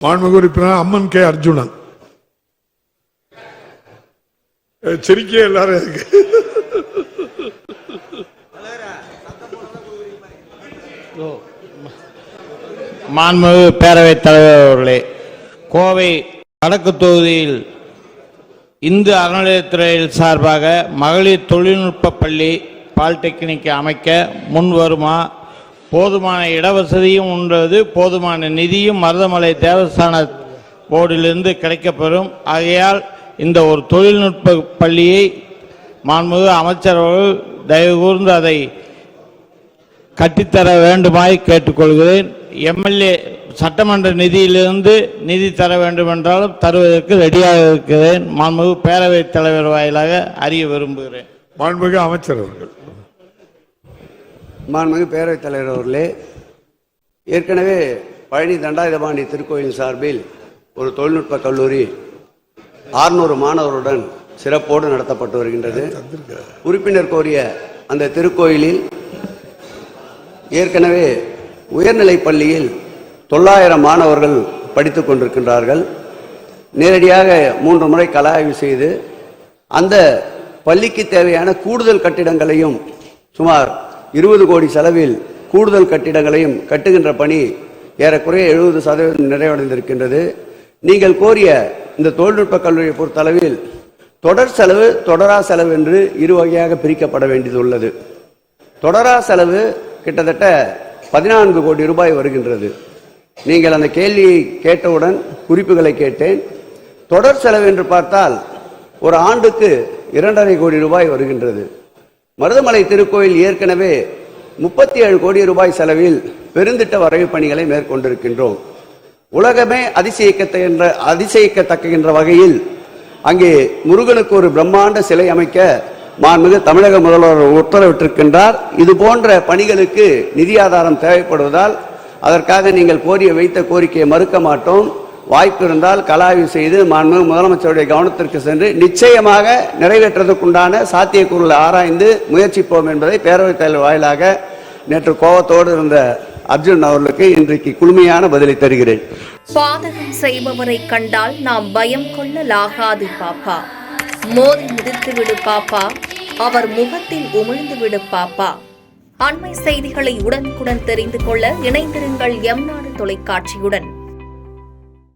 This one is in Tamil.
மாண்புமிகு உறுப்பினர் அம்மன் கே. அர்ஜுனன். சிரிக்க எல்லாரும் இருக்கு மாண்புமிகு பேரவைத் தலைவர் அவர்களே கோவை வடக்கு தொகுதியில் இந்து அறநிலையத்துறையில் சார்பாக மகளிர் தொழில்நுட்ப பள்ளி பாலிடெக்னிக் அமைக்க முன் வருமா போதுமான இடவசதியும் உள்ளது போதுமான நிதியும் மருதமலை தேவஸ்தான போர்டிலிருந்து கிடைக்கப்பெறும். ஆகையால் இந்த ஒரு தொழில்நுட்ப பள்ளியை மாண்புமிகு அமைச்சர் அவர்கள் தயவு கூர்ந்து அதை கட்டித்தர வேண்டுமாய் கேட்டுக்கொள்கிறேன். எம்எல்ஏ சட்டமன்ற நிதியிலிருந்து நிதி தர வேண்டுமென்றாலும் தருவதற்கு ரெடியாக இருக்கிறேன். மாண்புமிகு பேரவைத் தலைவர் வாயிலாக அறிய விரும்புகிறேன். மாண்புமிகு அமைச்சர் அவர்கள். மாண்புமிகு பேரவைத் தலைவர் அவர்களே ஏற்கனவே பழனி தண்டாயுதபாணி திருக்கோயில் சார்பில் ஒரு தொழில்நுட்ப கல்லூரி 600 மாணவருடன் சிறப்போடு நடத்தப்பட்டு வருகின்றது. உறுப்பினர் கோரிய அந்த திருக்கோயிலில் ஏற்கனவே உயர்நிலைப் பள்ளியில் தொள்ளாயிரம் மாணவர்கள் படித்து கொண்டிருக்கின்றார்கள். நேரடியாக மூன்று முறை கலாய்வு செய்து அந்த பள்ளிக்கு தேவையான கூடுதல் கட்டிடங்களையும் சுமார் இருபது கோடி செலவில் கூடுதல் கட்டிடங்களையும் கட்டுகின்ற பணி ஏறக்குறைய எழுபது சதவீதம் நிறைவடைந்திருக்கின்றது. நீங்கள் கோரிய இந்த தொழில்நுட்ப கல்லூரியை பொறுத்தளவில் தொடர் செலவு தொடரா செலவு என்று இரு வகையாக பிரிக்கப்பட வேண்டியது உள்ளது தொடரா செலவு கிட்டத்தட்ட பதினான்கு கோடி ரூபாய் வருகின்றது. நீங்கள் அந்த கேள்வியை கேட்டவுடன் குறிப்புகளை கேட்டேன். தொடர் செலவு என்று பார்த்தால் ஒரு ஆண்டுக்கு இரண்டரை கோடி ரூபாய் வருகின்றது. மருதமலை திருக்கோயில் ஏற்கனவே முப்பத்தி ஏழு கோடி ரூபாய் செலவில் பெருந்திட்ட வரைவு பணிகளை மேற்கொண்டிருக்கின்றோம். உலகமே அதிசயிக்கத்த என்ற அதிசயிக்கத்தக்க வகையில் அங்கே முருகனுக்கு ஒரு பிரம்மாண்ட சிலை அமைக்க மாண்புமிகு தமிழக முதல்வர் உத்தரவிட்டிருக்கின்றார். இது போன்ற பணிகளுக்கு நிதி ஆதாரம் தேவைப்படுவதால் அதற்காக நீங்கள் கோரிய வைத்த கோரிக்கையை மறுக்க மாட்டோம். வாய்ப்பு இருந்தால் கலாய்வு செய்து மாண்புமிகு முதலமைச்சருடைய கவனத்திற்கு சென்று நிச்சயமாக நிறைவேற்றுவதற்குண்டான சாத்தியக்கூறுகளை ஆராய்ந்து முயற்சிப்போம் என்பதை பேரவைத் தலைவர் வாயிலாக நேற்று கோபத்தோடு இருந்த அர்ஜுன் அவர்களுக்கு இன்றைக்கு குளுமையான பதிலை தருகிறேன். பாதகம் செய்பவரை கண்டால் நாம் பயம் கொள்ளலாகாது பாப்பா. மோதி மிதித்து விடு பாப்பா. அவர் முகத்தில் உமிழ்ந்து விடு பாப்பா. அண்மை செய்திகளை உடனுக்குடன் தெரிந்து கொள்ள இணைந்திருங்கள் எம் நாடு தொலைக்காட்சியுடன்.